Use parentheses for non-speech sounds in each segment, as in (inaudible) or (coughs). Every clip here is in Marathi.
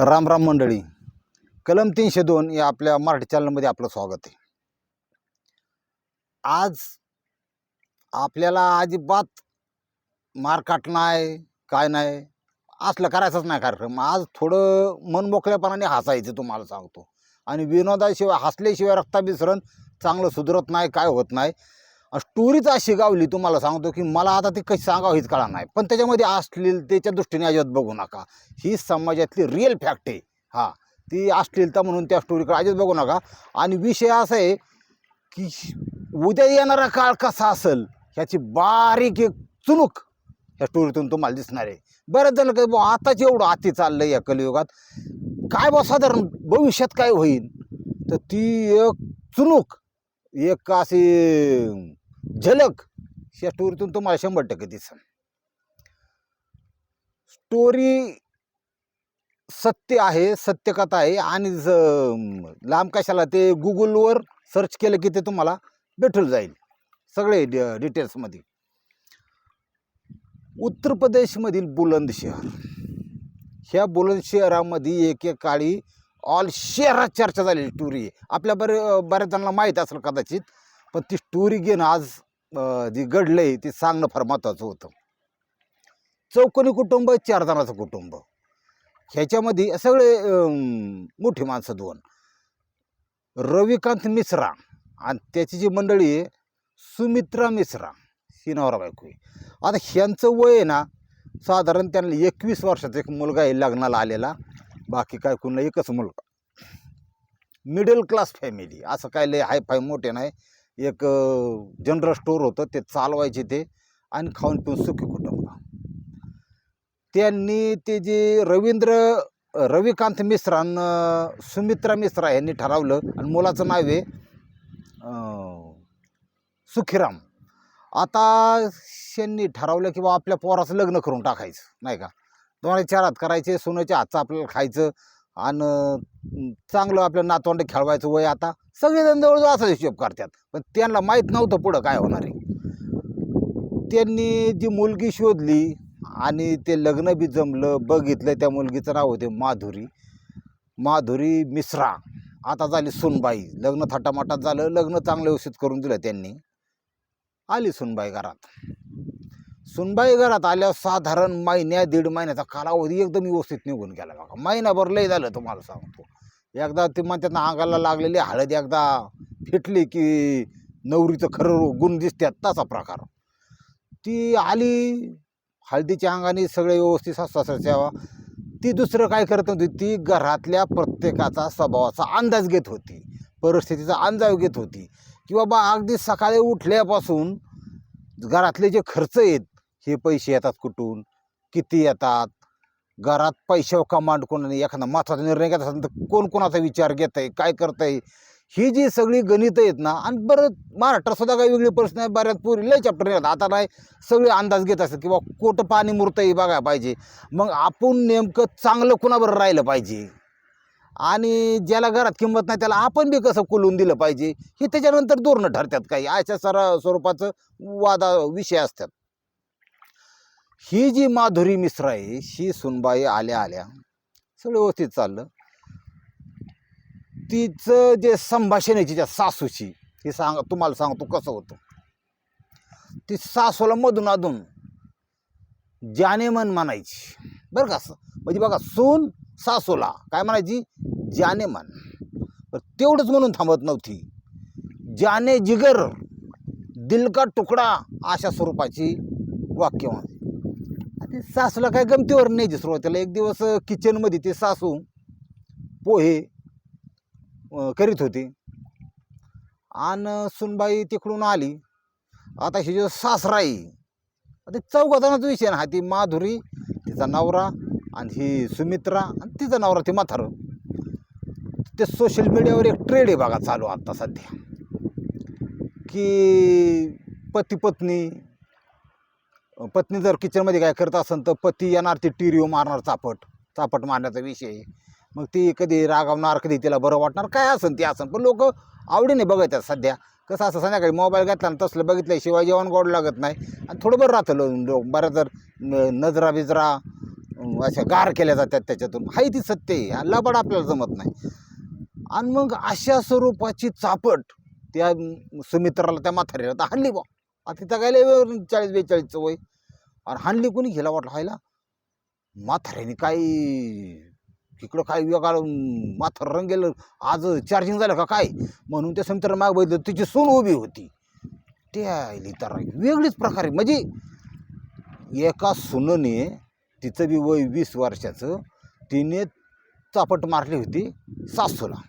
राम राम मंडळी. कलम तीनशे दोन या आपल्या मराठी चॅनलमध्ये आपलं स्वागत आहे. आज आपल्याला अजिबात मारकाट नाही काय नाही असलं करायचंच नाही कार्यक्रम. आज थोडं मन मोकळ्यापणाने हसायचं तुम्हाला सांगतो. आणि विनोदाशिवाय हसल्याशिवाय रक्ताभिसरण चांगलं सुधरत नाही काय होत नाही. स्टोरीच अशी गावली तुम्हाला सांगतो की मला आता ती कशी सांगावं हीच कळा नाही. पण त्याच्यामध्ये अश्लीलतेच्या दृष्टीने अजिबात बघू नका. ही समाजातली रिअल फॅक्ट आहे. हा ती अश्लीलता म्हणून त्या स्टोरीकडे अजिबात बघू नका. आणि विषय असा आहे की उद्या येणारा काळ कसा असेल ह्याची बारीक एक चुणूक ह्या स्टोरीतून तुम्हाला दिसणार आहे. बरेच जण काय बुवा आताच एवढं आती आहे या कलियुगात. काय बा साधारण भविष्यात काय होईल? तर ती एक चुणूक एक अशी झलक ह्या स्टोरीतून तुम्हाला शंभर टक्के दिसेल. स्टोरी सत्य आहे सत्यकथा आहे आणि ज- लांब कशाला ते गुगलवर सर्च केलं की ते तुम्हाला भेटून जाईल. सगळे डि डिटेल्समध्ये उत्तर प्रदेशमधील बुलंद शहर. ह्या बुलंद शहरामध्ये एकेकाळी ऑल शहरात चर्चा झालेली टुरी आहे. आपल्या बरे बऱ्याच जणांना माहीत असेल कदाचित पण ती स्टोरी घेणं आज जी घडलं आहे ती सांगणं फार महत्त्वाचं होतं. चौकोनी कुटुंब चार जणाचं कुटुंब. ह्याच्यामध्ये सगळे मोठी माणसं दोन. रविकांत मिश्रा आणि त्याची जी मंडळी आहे सुमित्रा मिश्रा. ही नवरा बायको आता ह्यांचं वय आहे ना साधारण त्यांना एकवीस वर्षाचा एक मुलगा आहे लग्नाला आलेला. बाकी काय कुणाला एकच मुलगा. मिडल क्लास फॅमिली असं काय लय हाय फाय मोठे नाही. एक जनरल स्टोअर होतं ते चालवायचे ते आणि खाऊन पिऊन सुखी कुटुंब. त्यांनी ते जे रवींद्र रविकांत मिश्रा आणि सुमित्रा मिश्रा यांनी ठरवलं आणि मुलाचं नाव आहे सुखीराम. आता त्यांनी ठरवलं की बा आपल्या पोराचं लग्न करून टाकायचं नाही का? तुम्हाला चार हात करायचे सोन्याच्या हातचं आपल्याला खायचं आणि चांगलं आपलं नातवंड खेळवायचं वय आता सगळेजण जवळजवळ असा हिशोब करतात. पण त्यांना माहीत नव्हतं पुढं काय होणार आहे. त्यांनी जी मुलगी शोधली आणि ते लग्न बी जमलं बघितलं त्या मुलगीचं नाव होते माधुरी. माधुरी मिश्रा. आता झाली सुनबाई. लग्न थाटामाटात झालं लग्न चांगलं व्यवस्थित करून दिलं त्यांनी. आली सुनबाई घरात. सुनबाई घरात आल्यावर साधारण महिन्या दीड महिन्याचा कालावधी एकदम व्यवस्थित निघून गेला बघा. महिनाभर लय झालं तुम्हाला सांगतो. एकदा ते म्हणतात अंगाला लागलेली हळद एकदा फिटली की नवरीचं खरं गुण दिसतात तसा प्रकार. ती आली हळदीच्या अंगाने सगळे व्यवस्थित सासू सेवा ती दुसरं काय करत होती ती घरातल्या प्रत्येकाचा स्वभावाचा अंदाज घेत होती. परिस्थितीचा अंदाज घेत होती. की बाबा अगदी सकाळी उठल्यापासून घरातले जे खर्च आहेत हे पैसे येतात कुठून? किती येतात? घरात पैशावर कमांड कोणाने? एखादा महत्त्वाचा निर्णय घेत असेल तर कोण कोणाचा विचार घेत आहे काय करत आहे ही जी सगळी गणितं आहेत ना आणि बरं महाराष्ट्रात सुद्धा काही वेगळी प्रश्न आहे. बऱ्याच पूर्वी लय चॅप्टर येतात आता नाही सगळे अंदाज घेत असतात किंवा कोटं पाणी मुरतं बघायला पाहिजे. मग आपण नेमकं चांगलं कुणाबरोबर राहिलं पाहिजे? आणि ज्याला घरात किंमत नाही त्याला आपण बी कसं कुलून दिलं पाहिजे? हे त्याच्यानंतर धोरणं ठरतात काही. अशा सर स्वरूपाचं वादा विषय असतात. ही जी माधुरी मिश्रा आहे ही सुनबाई आल्या आल्या सगळं व्यवस्थित चाललं. तिचं जे संभाषण आहे तिच्या सासूची हे सांग तुम्हाला सांगतो कसं होतं. ती सासूला मधून अधून जानेमन म्हणायची बरं का असं? म्हणजे बघा सून सासूला काय म्हणायची? जाने मन. तेवढंच म्हणून थांबत नव्हती. जाने जिगर दिल का तुकडा अशा स्वरूपाची वाक्य ती सासूला काय गमतीवर न्यायची सुरुवातीला एक दिवस किचनमध्ये ते सासू पोहे करीत होती. आणि सुनबाई तिकडून आली. आता ही जो सासरा आहे आता चौघाजणाचा विषय ना हा. ती माधुरी तिचा नवरा आणि ही सुमित्रा आणि तिचा नवरा ती म्हातारं. ते सोशल मीडियावर एक ट्रेड आहे बघा चालू आता सध्या. की पती पत्नी पत्नी जर किचनमध्ये काय करत असेल तर पती येणार ती टिरिओ मारणार चापट. चापट मारण्याचा विषय आहे. मग ती कधी रागावणार कधी तिला बरं वाटणार काय असेल ती असेल पण लोक आवडीने बघतात सध्या. कसं असं संध्याकाळी मोबाईल घेतला आणि तसलं बघितल्याशिवाय जेवण गोड लागत नाही. आणि थोडं बरं राहतं लोक बऱ्याच जर नजरा बिजरा अशा गार केल्या जातात त्याच्यातून. हाही ती सत्य आहे. हा लबाड आपल्याला जमत नाही. आणि मग अशा स्वरूपाची चापट त्या सुमित्राला त्या म्हाताऱ्याला तर हल्ली बा. आता तिथं काय चाळीस बेचाळीसचं वय. आणि हाणली कोणी गेला वाटलं हायला? म्हाताऱ्याने काय इकडं काय वेगळा माथर रंग गेलं आज चार्जिंग झालं का काय? म्हणून त्या समित्राला माग बघितलं तिची सून उभी होती. ते आली तर वेगळीच प्रकारे म्हणजे एका सुनने तिचं बी वय वीस वर्षाचं तिने चापट मारली होती सासूला.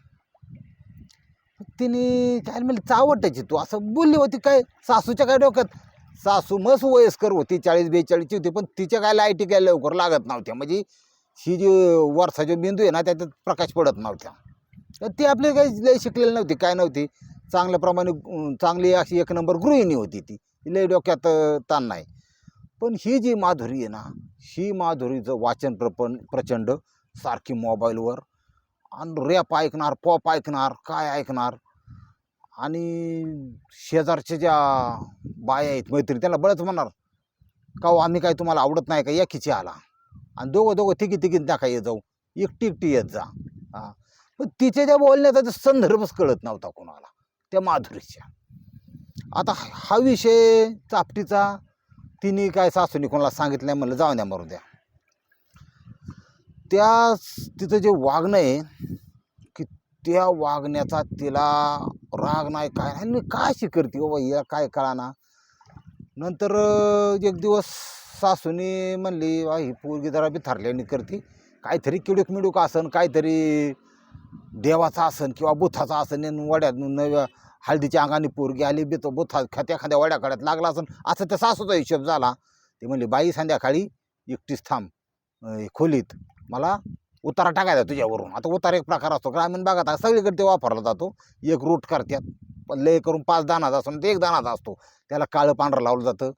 तिने काय म्हणले चावटायची तू. असं बोलली होती काय सासूच्या काय डोक्यात? सासू मस वयस्कर होती चाळीस बेचाळीसची होती पण तिच्या काय लाईटी काय लवकर लागत नव्हत्या. म्हणजे ही जी वर्षा जो बिंदू आहे ना त्याच्यात प्रकाश पडत नव्हत्या तर ती आपली काही लय शिकलेली नव्हती काय नव्हती. चांगल्याप्रमाणे प्रमाणे चांगली अशी एक नंबर गृहिणी होती ती. लय डोक्यात ताण नाही. पण ही जी माधुरी आहे ना ही माधुरीचं वाचन प्रपण प्रचंड. सारखी मोबाईलवर आणि रॅप ऐकणार पॉप ऐकणार काय ऐकणार आणि शेजारच्या ज्या बाया आहेत मैत्री त्यांना बळच म्हणणार का हो आम्ही काय तुम्हाला आवडत नाही का? या खिची आला. आणि दोघं दोघं तिघी तिघी नका येत जाऊ. एकटी एकटी येत जा. हां. पण तिच्या ज्या बोलण्याचा तो संदर्भच कळत नव्हता कोणाला त्या माधुरीच्या. आता हा विषय चापटीचा तिने काय सासूने कोणाला सांगितलं नाही म्हणलं जाऊन द्या मारू द्या. त्या तिचं जे वागणं आहे त्या वागण्याचा तिला राग नाही काय नाही. मी काय शिकरती करते हो बाबा या काय कळाना. नंतर एक दिवस सासूने म्हणली वा ही पोरगी जरा बी थरल्याने करते. काहीतरी किडूक मिडूक असन काहीतरी देवाचा असन किंवा बुथाचा असन. वड्यात नव्या हळदीच्या अंगाने पोरगी आली बी तो बुथा खात्या एखाद्या वड्या लागला असन. असं त्या सासूचा हिशोब झाला. ते म्हणली बाई संध्याकाळी एकटीच थांब खोलीत. मला उतारा टाकायचा तुझ्यावरून. आता उतारा एक प्रकार असतो. ग्रामीण भागात सगळीकडे ते वापरला जातो. एक रूट करतात. पण लय करून पाच दानाचा असतो ते एक दानाचा असतो. त्याला काळं पांढरं लावलं जातं.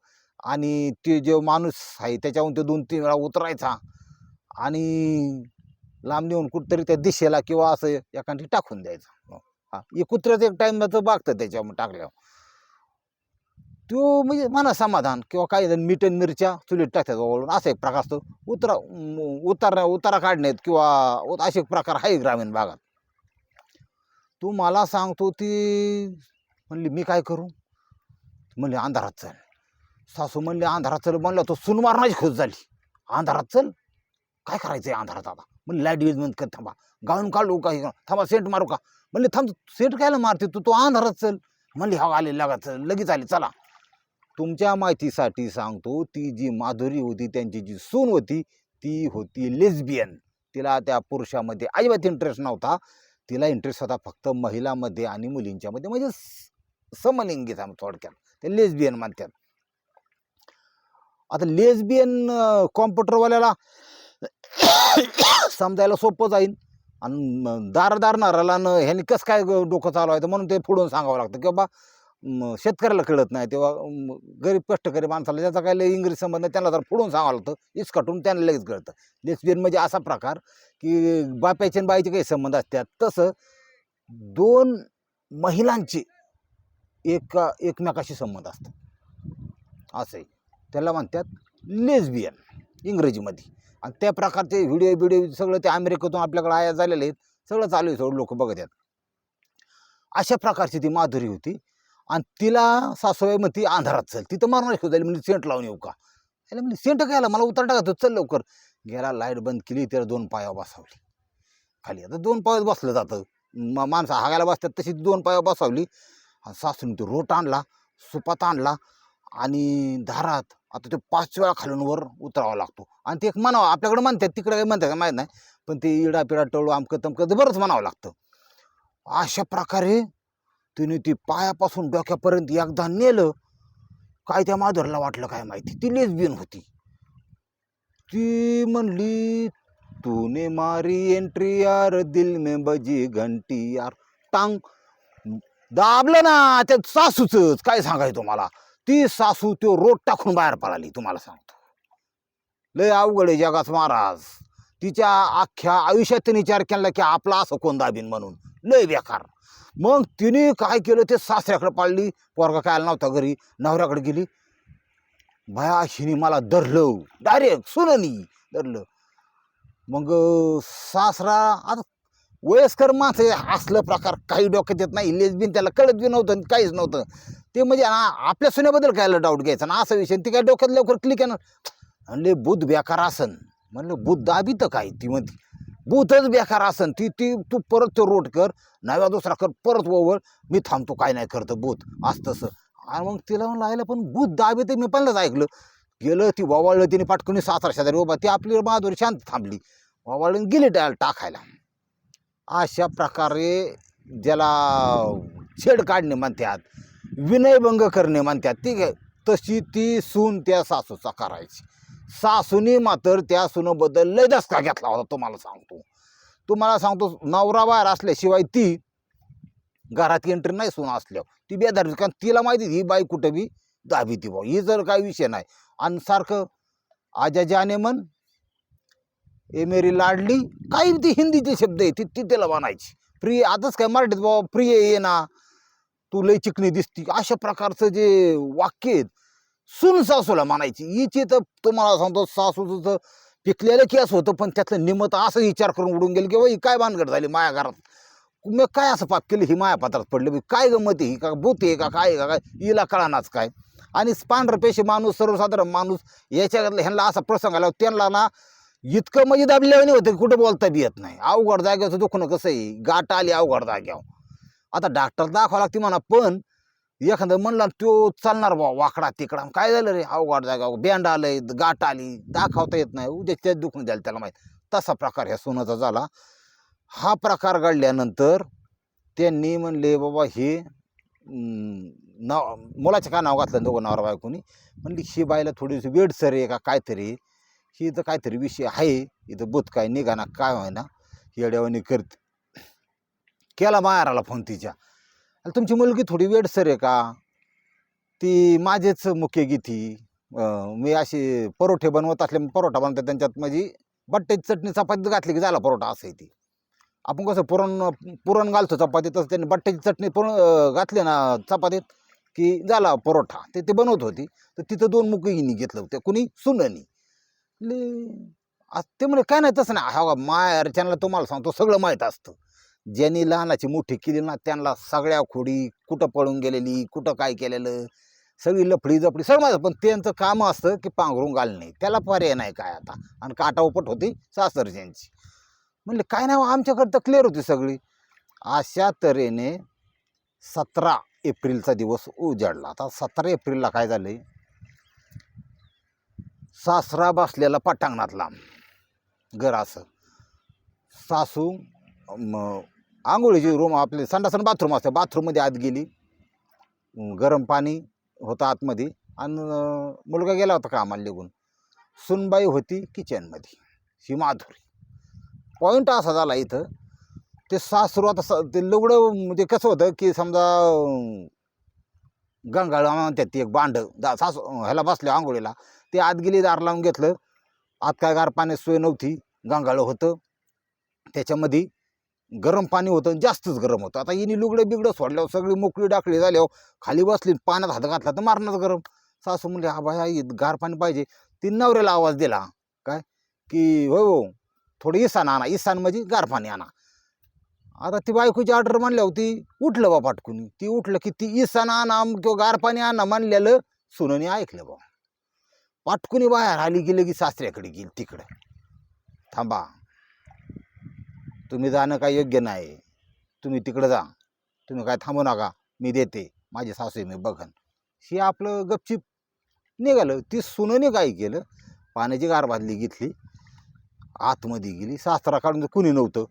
आणि ते जे माणूस आहे त्याच्याहून ते दोन तीन वेळा उतरायचा आणि लांब नेऊन कुठंतरी त्या दिशेला किंवा असं एखादी टाकून द्यायचं. हा एक कुत्र्याचं एक टाईमचं बागतं त्याच्यावर टाकल्यावर. तो म्हणजे मना समाधान किंवा काही जण मीठ आणि मिरच्या चुलीत टाकतात वळून असा एक प्रकार असतो. उतरा म- उतार उतारा काढण्यात किंवा असे एक प्रकार आहे ग्रामीण भागात. तू मला सांगतो ती म्हणली मी काय करू? म्हणली अंधारात चल. सासू म्हणली अंधारात चल. म्हणलं तो सून मारण्याची खुश झाली. अंधारात चल? काय करायचं आहे अंधारात आता? म्हणली लाइट वीज बंद कर थांबा. गाळून काढू का थांबा सेंट मारू का? म्हणले थांब सेंट कायला मारते तू? तो अंधारात चल. म्हणली हा आले लगा चल. लगेच आले चला. तुमच्या माहितीसाठी सांगतो ती जी माधुरी होती त्यांची जी सून होती ती होती लेस्बियन तिला त्या पुरुषामध्ये अजिबात इंटरेस्ट नव्हता. तिला इंटरेस्ट होता फक्त महिलामध्ये आणि मुलींच्यामध्ये. म्हणजे स- आम्ही थोडक्यात. ते लेस्बियन म्हणतात. आता लेस्बियन कॉम्प्युटरवाल्याला समजायला सोपं जाईल आणि दारदार दार दारणाराला न ह्यानी कसं काय ग- डोकं चालवायचं? म्हणून ते फुडून सांगावं लागतं की बाबा शेतकऱ्याला कळत नाही. तेव्हा गरीब कष्टकरी माणसाला ज्याचा काय लई इंग्रजी संबंध नाही, त्यांना जर पुढून सांगावं लागतं. इसकटून त्यांना लगेच कळतं. लेस्बियन म्हणजे असा प्रकार की बाप्याचे आणि बाईचे काही संबंध असतात. तसं दोन महिलांचे एका एकमेकाशी संबंध असतात. असं त्याला म्हणतात लेस्बियन इंग्रजीमध्ये. आणि त्या प्रकारचे व्हिडिओ बिडिओ सगळं ते अमेरिकेतून आपल्याकडे आया झालेले आहेत. सगळं चालू आहे सगळं लोक बघत आहेत. अशा प्रकारची ती माधुरी होती. आणि तिला सासूबाई म्हणती अंधारात चल तिथं मारणार शोधायला म्हणजे सेंट लावून येऊ का? त्याला म्हणजे सेंट काय मला उतर टाका चल लवकर. गेला लाइट बंद केली त्याला दोन पायावर बसावली. खाली आता दोन पायात बसलं जातं. म माणसं हागायला बसतात तशी दोन पायावर बसावली. आणि सासून तो रोट आणला सुपात आणला आणि दारात आता ते पाच वेळा खालून वर उतरावा लागतो. आणि ते एक म्हणावं आपल्याकडे म्हणतात तिकडे काही म्हणतात का माहीत नाही पण ते इडा पिडा टळू आमकं तमकं बरंच म्हणावं लागतं. अशा प्रकारे तिने ती पायापासून डोक्यापर्यंत एकदा नेलं काय त्या माधुरला वाटलं काय माहिती? ती लेसबियन होती. ती म्हणली तूने मारी एंट्री यार दिल में बजी घंटी यार. टांग. दाबलं ना त्या सासूच काय सांगायचं तुम्हाला? ती सासू तो रोड टाकून बाहेर पळाली तुम्हाला सांगतो. लय अवघड आहे जगात महाराज. तिच्या अख्ख्या आयुष्यात तिने विचार केला की आपला असं कोण दाबीन म्हणून? लय बेकार. मग तिने काय केलं? ते सासऱ्याकडे पाळली. पोरगा काय आला नव्हता घरी. नवऱ्याकडे गेली. भया हिने मला धरलं. डायरेक्ट सुननी धरलं. मग सासरा आता वयस्कर माणसं हे असलं प्रकार काही डोक्यात येत नाही. लेसबीन त्याला कळत बी नव्हतं आणि काहीच नव्हतं. ते म्हणजे ना आपल्या सुनेबद्दल कायला डाऊट घ्यायचा ना? असा विषय. ती काय डोक्यात लवकर क्लिक येणार. म्हणले बुद्ध बेकार असन. म्हणलं बुद्ध आबी तर काय ती म्हणते बूथच बेकार असन ती ती तू परत तो रोट कर नव्या दुसरा कर परत ओवळ मी थांबतो काय नाही करतं बूथ असं तसं. आणि मग तिला म्हणलं आयला पण बूथ दाबी ते मी पहिलंच ऐकलं. गेलं ती वावाळलं तिने पाटकणी सासरा शेजारी उभा ती आपली माधुरी शांत थांबली. वावाळून गेली डाल टाकायला. अशा प्रकारे ज्याला छेड काढणे म्हणतात विनयभंग करणे म्हणतात ती तशी ती सून त्या सासूचा करायची. सासूने मात्र त्या सुनबद्दल लय दसका घेतला होता तुम्हाला सांगतो. तुम्हाला सांगतो नवरा बाहेर असल्याशिवाय ती घरात एंट्री नाही सुना असल्यावर. ती बेधार कारण तिला माहिती ही बाई कुठं बी दाबी ती भाऊ. ही जर काही विषय नाही. आणि सारखं आजा जाने मन ए मेरी लाडली. काही ती हिंदीचे शब्द आहे ती ती त्याला म्हणायची. प्रिय आताच काय मराठीत बाबा प्रिय ये ना. तू लय चिकणी दिसती. अशा प्रकारचं जे वाक्य आहेत सून सासूला म्हणायची. इथे तर तुम्हाला सांगतो सासूचं तर पिकलेलं केस होतं पण त्यातलं निमत असं विचार करून उडून गेलं की बाई ही काय भानगड झाली माया घरात? मी काय असं पाप केलं? ही माया पात्रात पडलं. बी काय गमत ही का भूत आहे का काय का काय? हिला कळानाच काय? आणि पांढरपेशी माणूस सर्वसाधारण माणूस याच्यातला ह्यांना असा प्रसंग आला त्यांना ना इतकं म्हणजे दाबल्यावर नाही होतं की कुठं बोलता बी येत नाही. अवघड जाग्याचं दुखणं कसं आहे? गाठ आली अवघड जाग्यावर आता डॉक्टर दाखवा लागते म्हणा पण एखादं म्हणला तो चालणार बा वाकडा तिकडा. काय झालं रे? अवघड जागा. बँड आलंय गाठ आली. दाखवता येत नाही. उद्या त्याच दुखून द्यायला त्याला माहीत. तसा प्रकार ह्या सोनाचा झाला. हा प्रकार घडल्यानंतर त्यांनी म्हणले बाबा हे नाव मुलाचे का नाव घातलं दोघं नवरा बायकोनी? म्हणली ही बायला थोडीशी वेडसर आहे का काहीतरी? ही तर काहीतरी विषय आहे. इथं बुत काय निघाना काय व्हायना येड्यावानी करते. केला मायाराला फोन तिच्या. तुमची मुलगी थोडी वेडसर आहे का? ती माझेच मुख्य गीती मी अशी परोठे बनवत असले परोठा बनवतात त्यांच्यात माझी बट्ट्याची चटणी चपातीत घातली की झाला परोठा असं आहे ती. आपण कसं पुरण पुरण घालतो चपातीत तसं त्यांनी बट्ट्याची चटणी पुरण घातली ना चपातीत की झाला परोठा. ते ते बनवत होती. तर तिथं दोन मुकईनी घेतलं होतं. कुणी? सुननी. ले ते म्हणे काय नाही तसं नाही. हा माय त्यांना तुम्हाला सांगतो सगळं माहीत असतं. ज्यांनी लहानाची मोठी केली ना त्यांना सगळ्या खोडी कुठं पळून गेलेली कुठं काय केलेलं सगळी लफडी जपडी सगळं माझं. पण त्यांचं काम असतं की पांघरून घालणे. त्याला पर्याय नाही काय आता. आणि काटा उपट होती सासरच्यांची म्हणले काय नाही आमच्याकडे आमच्याकडं तर क्लिअर होती सगळी. अशा तऱ्हेने सतरा एप्रिलचा दिवस उजाडला. आता सतरा एप्रिलला काय झालं सासरा बसलेला पटांगणातला घर असं. सासू म आंघोळीची रूम आपले संडासन बाथरूम असतं. बाथरूममध्ये आत गेली. गरम पाणी होतं आतमध्ये. आणि मुलगा गेला होता कामाला निघून. सुनबाई होती किचनमध्ये ही माधुरी. पॉईंट असा झाला इथं. ते सासरू आता सा ते लुगडं म्हणजे कसं होतं की समजा गंगाळ म्हणतात ती एक बांड. दा सासू ह्याला बसल्या आंघोळीला. ते आत गेली दार लावून घेतलं. आत काय गार पाण्यात सोय नव्हती. गंगाळ होतं. त्याच्यामध्ये गरम पाणी होतं जास्तच गरम होतं. आता हिने लुगडं बिगडं सोडल्यावर सगळी मोकळी डाकळी झाल्यावर खाली बसली आणि पाण्यात हात घातला तर मारणंच गरम. सासू म्हणले हा बाया गार पाणी पाहिजे. ती नवऱ्याला आवाज दिला काय? की हो हो थोडं इसान आणा इसान म्हणजे गार पाणी आणा. आता ती बायकोची ऑर्डर म्हणल्यावर ती उठलं बा पाटकून. ती उठलं की ती इसान आणा किंवा गार पाणी आणा म्हणलेलं सुननी ऐकलं बा. पाटकुनी बाहेर आली गेलं की सासऱ्याकडे गेली तिकडं. थांबा तुम्ही जाणं काय योग्य नाही. तुम्ही तिकडं जा. तुम्ही काय थांबू नका. मी देते. माझी सासू मी बघन. हे आपलं गपचिप निघालं. ती सुनने काय केलं? पाण्याची गार बादली घेतली. आतमध्ये गेली. सासरा काढून तर कुणी नव्हतं.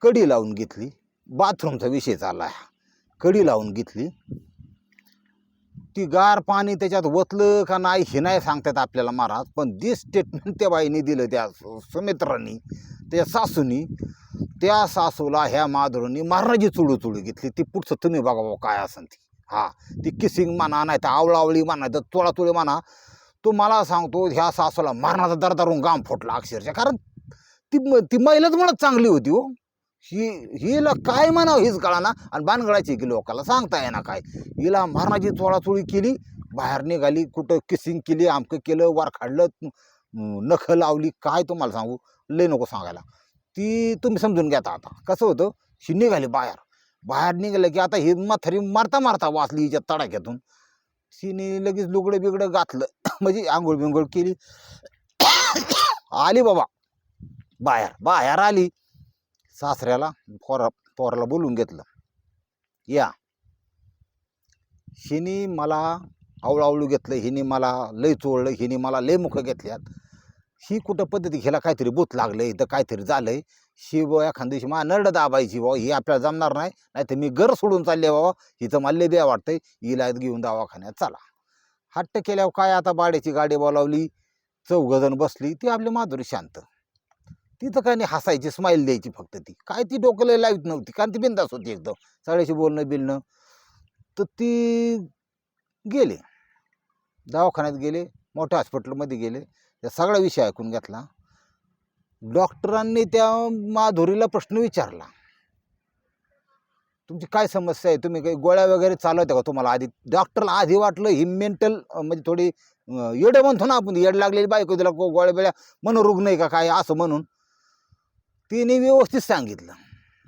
कडी लावून घेतली. बाथरूमचा विषय चालला कडी लावून घेतली. ती गार पाणी त्याच्यात ओतलं का नाही हे नाही सांगतात आपल्याला महाराज. पण जे स्टेटमेंट त्या बाईने दिलं त्या सुमित्रांनी. त्या सासूनी त्या सासूला ह्या माधुरांनी महाराजी चुळू चुळू घेतली. ती पुढचं तुम्ही बघा बाबा काय असन ती. हा ती किसिंग म्हणा नाही तर आवळावळी म्हणा तर चोळा चुळी म्हणा. तो मला सांगतो ह्या सासूला मारणाचा दरदारून गाम फुटला अक्षरशः. कारण ती ती महिलाच म्हणत चांगली होती हो. ही हिला काय म्हणावं हीच कळाना. आणि बानगडायची की लोकाला सांगता येणार काय. हिला मारणाची चोळाचोळी केली बाहेर निघाली कुठं किसिंग केली आमकं केलं वार काढलं नखं लावली काय तुम्हाला सांगू? लय नको सांगायला. ती तुम्ही समजून घ्या आता. कसं होतं ही निघाली बाहेर. बाहेर निघालं की आता ही मथरी मारता मारता वाचली हिच्या तडाख्यातून. तिने लगेच लुगडं बिगडं घातलं. (coughs) म्हणजे आंघोळ बिंघोळ केली. (coughs) आली बाबा. बाहेर. बाहेर आली. सासऱ्याला पोरा पोराला बोलून घेतलं. या. हिने मला आवळावळू घेतलं. हिने मला लय चोळलं. हिने मला लय मुखं घेतल्यात. ही कुठं पद्धती घ्यायला काहीतरी भूत लागलं इथं काहीतरी झालंय. ही बुवा एखाद दिवशी मा नरड दाबायची बाबा ही आपल्याला जमणार नाही. नाही तर मी घर सोडून चालले बाबा हिचं मला लय द्या वाटतंय. हिला घेऊन दवाखान्यात चला. हट्ट केल्यावर काय आता बाड्याची गाडी बोलावली चौघजण बसली ती आपली माधुरी शांत. तिथं काय नाही हसायची स्माईल द्यायची फक्त ती. काय ती डोकं लावित नव्हती कारण ती बिंदास होती एकदम. सगळ्याशी बोलणं बिलणं. तर ती गेले. दवाखान्यात गेले मोठ्या हॉस्पिटलमध्ये गेले. त्या सगळा विषय ऐकून घेतला. डॉक्टरांनी त्या माधुरीला प्रश्न विचारला. तुमची काय समस्या आहे? तुम्ही काही गोळ्या वगैरे चालवत्या का तुम्हाला? आधी डॉक्टरला आधी वाटलं ही मेंटल म्हणजे थोडी येडं म्हणतो ना आपण येड लागलेली बायको तिला गोळ्या बिळ्या मनोरुग्ण आहे का काय असं म्हणून. तिने व्यवस्थित सांगितलं.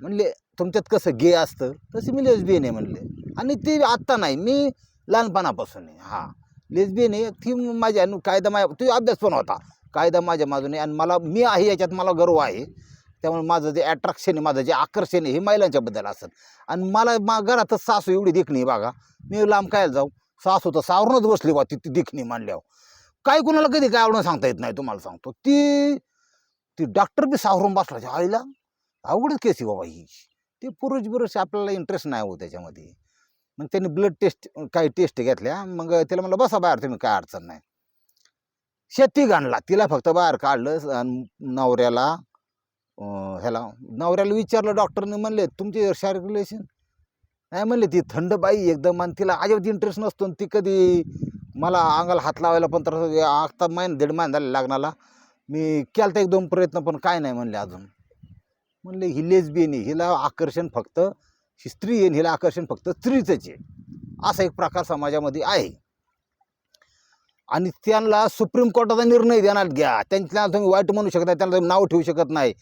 म्हणले तुमच्यात कसं गे असतं? तसं मी बी आहे म्हणले. आणि ते आत्ता नाही मी लहानपणापासून आहे. हा. लेस्बियन आहे ती माझ्या आणि कायदा माझ्या तुझा अभ्यास पण होता. कायदा माझ्या बाजूने आणि मला मी आहे याच्यात मला गर्व आहे. त्यामुळे माझं जे अट्रॅक्शन आहे माझं जे आकर्षण आहे हे महिलांच्याबद्दल असत. आणि मला मा घरातच सासू एवढी देखणी बघा. मी लांब काय जाऊ? सासू तर सावरूनच बसली बा ती ती देखणी मांडल्यावर काय कुणाला कधी काय आवडून सांगता येत नाही तुम्हाला सांगतो. ती ती डॉक्टर बी सावरून बसला आईला अवघडच केस आहे बाबा ही. ते पुरुष बिरुष आपल्याला इंटरेस्ट नाही हो त्याच्यामध्ये. मग त्यांनी ब्लड टेस्ट काही टेस्ट घेतल्या. मग त्याला म्हणलं बसा बाहेर तुम्ही काय अडचण नाही. शेती घाणला. तिला फक्त बाहेर काढलं आणि नवऱ्याला ह्याला नवऱ्याला विचारलं डॉक्टरने म्हणले तुमचे शारीरिक रिलेशन नाही म्हणले ती थंड बाई एकदम आणि तिला अजिबात इंटरेस्ट नसतो ती कधी मला अंगाला हात लावायला पण तर आता महिना दीड महिना झाला लग्नाला. मी केलता एक दोन प्रयत्न पण काय नाही म्हणले अजून. म्हणले ही लेसबियन नाही हिला आकर्षण फक्त ही स्त्री येईल हिला आकर्षण फक्त स्त्रीचंच आहे. असा एक प्रकार समाजामध्ये आहे. आणि त्यांना सुप्रीम कोर्टाचा निर्णय देणार घ्या. त्यांना तुम्ही वाईट म्हणू शकत नाही त्यांना तुम्ही नाव ठेवू शकत नाही.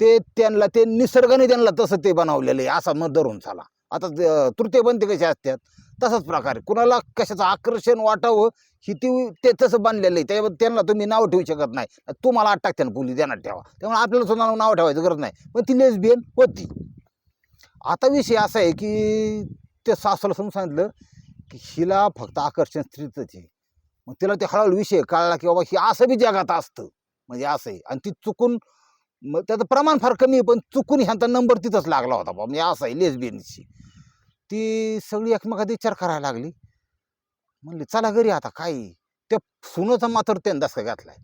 ते त्यांना ते निसर्गाने त्यांना तसं ते बनवलेलं आहे असा मत धरून चाला आता तृतीय तृतीयपंथी कसे असतात? तसाच प्रकार आहे. कुणाला कशाचं आकर्षण वाटावं ही ती ते तसं बनलेलं आहे. त्याच्यावर त्यांना तुम्ही नाव ठेवू शकत नाही. तुम्हाला अटक त्यांना पोलीस देणार ठेवा. त्यामुळे आपल्याला सुद्धा नाव ठेवायचं गरज नाही. पण ती लेसबियन होती. आता विषय असा आहे की ते सासूला समजून सांगितलं की हिला फक्त आकर्षण स्त्रीचंच आहे. मग तिला ते हळूहळू विषय कळला की बाबा ही असं बी जगात असतं. म्हणजे असं आहे. आणि ती चुकून मग त्याचं प्रमाण फार कमी आहे पण चुकून ह्यांचा नंबर तिथंच लागला होता बाबा. म्हणजे असं आहे लेसबियनची ती सगळी एकमेकात विचार करायला लागली. म्हणली चला घरी आता काय त्या सुनाचा मात्र त्यांदाच का घातलाय.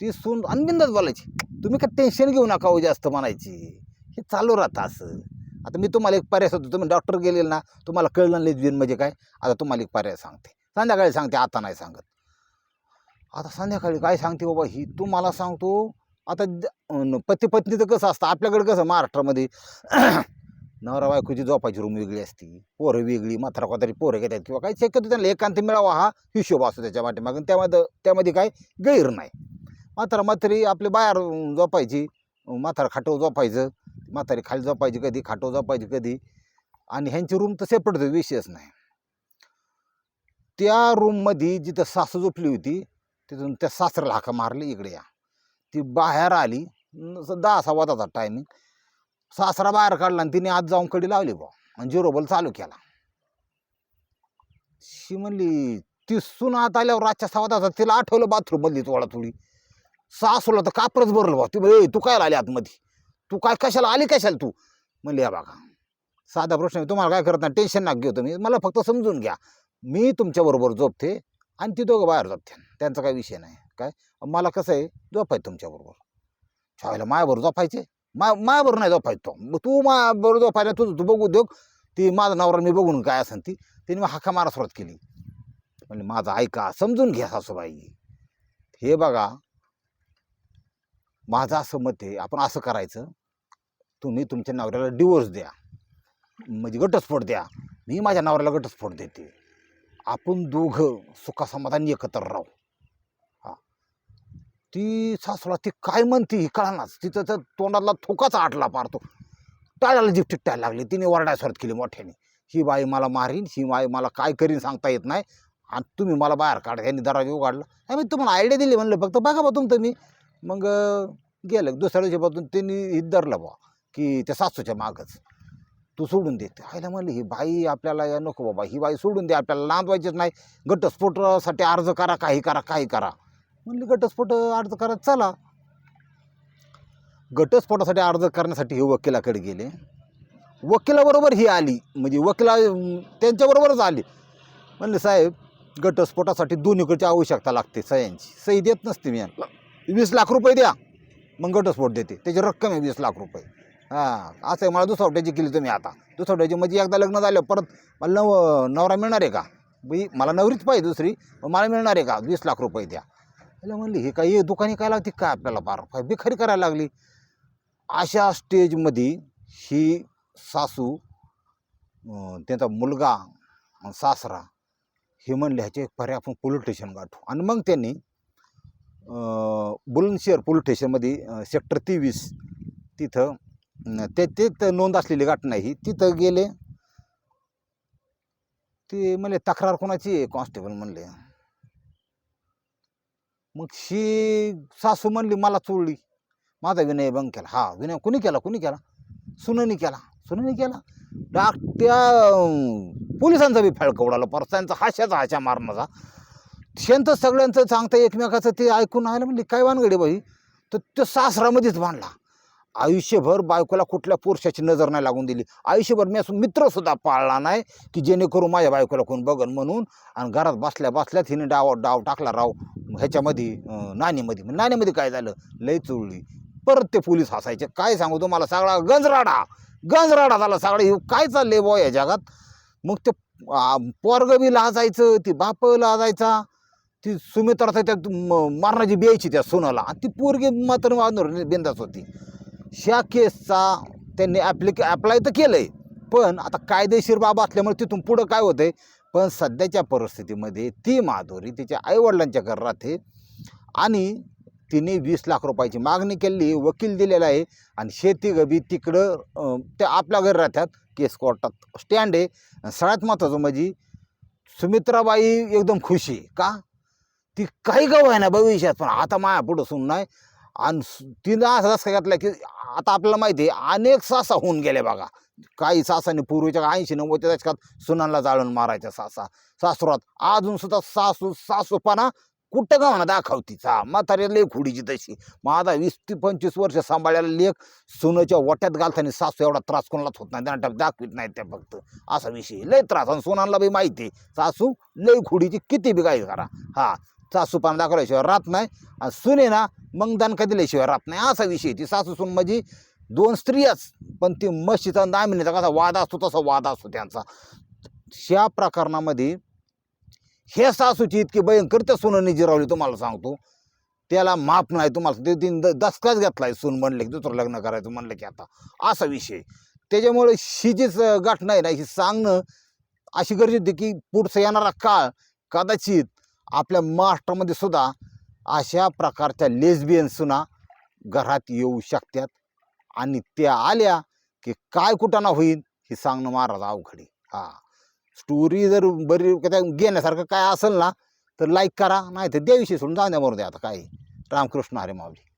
ती सून अनबिंदाच बोलायची तुम्ही काय टेन्शन घेऊ नका हो जास्त म्हणायची. हे चालू राहतं असं. आता मी तुम्हाला एक पर्याय सांगतो. तुम्ही डॉक्टर गेलेल ना तुम्हाला कळलं लेसबियन म्हणजे काय? आता तुम्हाला एक पर्याय सांगते. संध्याकाळी सांगते आता नाही सांगत. आता संध्याकाळी काय सांगते बाबा ही तू मला सांगतो आता पती पत्नीचं कसं असतं आपल्याकडे कसं महाराष्ट्रामध्ये (clears throat) नवरा बायकोची झोपायची रूम वेगळी असती पोरं वेगळी म्हातारा कोतारी पोरं घेतात किंवा काही शक्यतो त्यांना एकांत मिळावा हा हिशोब असतो त्याच्या पाठीमागून त्यामध्ये त्यामध्ये काय गैर नाही. म्हातारा म्हातारी आपली बाहेर झोपायची म्हातारा खाटो झोपायचं म्हातारी खाली झोपायची कधी खाटो झोपायची कधी? आणि ह्यांची रूम तर सेपरेट विषयच नाही. त्या रूममध्ये जिथं सासू झोपली होती तिथून त्या सासऱ्याला हाका मारली इकडे या. ती बाहेर आली न- दहा सव्वा ताचा टायमिंग सासरा बाहेर काढला आणि तिने आत जाऊन कडी लावली बा आणि जिरोबल चालू केला. शी म्हणली ती सून आत आल्यावर रातच्या सव्वा तासात तिला आठवलं बाथरूम मधली थोडा थोडी सासूला तर कापरच भरलं बा ती म्हणजे तू काय आली आतमध्ये? तू काय कशाला आली कशाला तू? म्हणले या बघा साधा प्रश्न आहे, तुम्हाला काय करत नाही टेन्शन नका घेऊ तुम्ही. मला फक्त समजून घ्या. मी तुमच्याबरोबर झोपते आणि ती दोघं बाहेर झोपते त्यांचा काही विषय नाही. काय? मला कसं आहे झोपायचं तुमच्याबरोबर छावायला मायाबरोबर झोपायचे? मा मायाबरोबर नाही झोपायचं तो. मग तू मायाबरोबर झोपायला तुझं तू बघू देऊ ती माझा नवरा मी बघून काय असेल ती. तिने मग हाका मारा सुरुवात केली. म्हणजे माझं ऐका समजून घ्या सासूबाई. हे बघा माझं असं मत आहे आपण असं करायचं. तुम्ही तुमच्या नवऱ्याला डिवोर्स द्या. म्हणजे घटस्फोट द्या. मी माझ्या नवऱ्याला घटस्फोट देते. आपण दोघं सुखासमाधानी एकत्र राहू. हां. ती सासूला ती काय म्हणते ही कळानाच तिचं तर तोंडातला थोकाच आटला पारतो. टाळ्याला जिप टिकटायला लागली. तिने वरडाय सुरुवात केली मोठ्याने. ही बाई मला मारीन ही बाई मला काय करीन सांगता येत नाही. आणि तुम्ही मला बाहेर काढा. यांनी दरवाजा उघडला. मी तुम्हाला आयडिया दिली म्हणलं. फक्त बघा बा तुमचं मी. मग गेलं. दुसऱ्या दिवशीपासून त्यांनी हित धरलं बा की त्या सासूच्या मागच. तू सोडून दे. आईला म्हणली ही बाई आपल्याला या नको बाबा ही बाई सोडून दे आपल्याला नांदवायचीच नाही. घटस्फोटासाठी अर्ज करा काही करा काही करा. म्हणली घटस्फोट अर्ज करा चला. घटस्फोटासाठी अर्ज करण्यासाठी हे वकिलाकडे गेले. वकिलाबरोबर ही आली. म्हणजे वकिला त्यांच्याबरोबरच आली. म्हणले साहेब घटस्फोटासाठी दोन्हीकडची आवश्यकता लागते सह्यांची. सही देत नसते मी वीस लाख रुपये द्या मग घटस्फोट देते. त्याची रक्कम आहे वीस लाख रुपये. हां असं आहे मला दुसवट्याची केली तुम्ही आता. दुसवट्याची म्हणजे एकदा लग्न झालं परत मला नव नवरा मिळणार आहे का? बाई मला नवरीच पाहिजे दुसरी पण मला मिळणार आहे का? वीस लाख रुपये द्या. त्याला म्हणली हे काय दुकाने दुकानी काय लागते काय आपल्याला फार फार बेखारी करायला लागली? अशा स्टेजमध्ये ही सासू त्यांचा मुलगा सासरा हे म्हणले ह्याचे पर्याय आपण पोलीस स्टेशन गाठू. आणि मग त्यांनी बुलंदशेर बुलंदशहर पोलीस स्टेशनमध्ये सेक्टर तेवीस तिथं ते तेच नोंद असलेली घटना ही. तिथं गेले. ते म्हणले तक्रार कोणाची आहे? कॉन्स्टेबल म्हणले. मग शी सासू म्हणली मला चोळली माझा विनय भंग केला. हा विनय कुणी केला? कुणी केला? सुननी केला. सुननी केला? डाक त्या पोलिसांचा बी फळका उडाला. परत त्यांचा हाशाचा हाशा मारण्याचा. शेंत सगळ्यांचं सांगता एकमेकाचं ते ऐकून आलं म्हणले काय वानगडे बाई? तर तो सासरामध्येच बांधला आयुष्यभर बायकोला कुठल्या पुरुषाची नजर नाही लागून दिली. आयुष्यभर मी असं मित्रसुद्धा पाळला नाही की जेणेकरून माझ्या बायकोला कोण बघन म्हणून आणि घरात बसल्या बसल्या हिने डाव डाव टाकला राव. ह्याच्यामध्ये नाणीमध्ये. मग नाणीमध्ये काय झालं? लई चुळली. परत ते पोलीस हसायचे. काय सांगू तुम्हाला? सगळा गंजराडा. गंजराडा झाला सगळा. हे काय चालले बॉ या जगात? मग ते आ, बी लाजायचं ती बाप लाजायचा. ती सुमित्राचा त्या म- बियायची त्या सोनाला. आणि ती पोरगी मात्र वाजणार बिंदास होती. ह्या केसचा त्यांनी ॲप्लिक ॲप्लाय तर केलं आहे पण आता कायदेशीर बाब असल्यामुळे तिथून पुढं काय होतं आहे पण सध्याच्या परिस्थितीमध्ये ती माधुरी तिच्या आईवडिलांच्या घर राहते आणि तिने वीस लाख रुपयाची मागणी केली वकील दिलेला आहे. आणि शेती गबी तिकडं ते आपल्या घरी राहतात. केस कोर्टात स्टँड आहे. सगळ्यात महत्त्वाचं म्हणजे सुमित्राबाई एकदम खुशी आहे. का? ती काही गव आहे ना भविष्यात. पण आता माया पुढं सुन नाही. आणि तिनं असं असं घातला की आता आपल्याला माहिती आहे अनेक सासा होऊन गेले बघा. काही सासाने पूर्वीच्या ऐंशी नव्वदच्या दशकात सुनांना जाळून मारायच्या सासा. सासुरात अजून सुद्धा सासू सासूपणा कुठं का म्हणा दाखवती चा म्हातारी लेख खुडीची तशी. माझा वीस ते पंचवीस वर्ष सांभाळायला लेख सुनाच्या वाट्यात घालताना सासू एवढा त्रास कोणालाच होत नाही त्यांना दाखवित नाही त्या फक्त. असा विषय लय त्रास. आणि सोनांना बी माहिती आहे सासू लय खुडीची किती बी काय करा. हा. सासूपणा दाखवल्याशिवाय राहत नाही. आणि सुने ना मग दणका दिल्याशिवाय राहत नाही. असा विषय ती सासू सून म्हणजे दोन स्त्रियाच पण ती म्हशीचा आणि दामिनीचा कसा वाद असतो तसा वाद असतो त्यांचा. ह्या प्रकरणामध्ये हे सासूची इतकी भयंकर त्या सुनांनी जिरावली तुम्हाला सांगतो. त्याला माफ नाही तुम्हाला ते तीन द- दसकाच घेतलाय सून म्हणले की दुसरं लग्न करायचं म्हणलं की आता. असा विषय त्याच्यामुळे ही जीच आहे नाही ना ही सांगणं अशी गरज होती की पुढचं येणारा काळ कदाचित आपल्या महाराष्ट्रामध्ये सुद्धा अशा प्रकारच्या लेस्बियन सुना घरात येऊ शकतात. आणि त्या आल्या की काय कुठं ना होईल हे सांगणं महाराज अवघड आहे. हा. स्टोरी जर बरी त्या घेण्यासारखं काय असेल ना तर लाईक करा नाही तर देविषयी सोडून जाऊ द्या आता काय. रामकृष्ण हरे माऊली.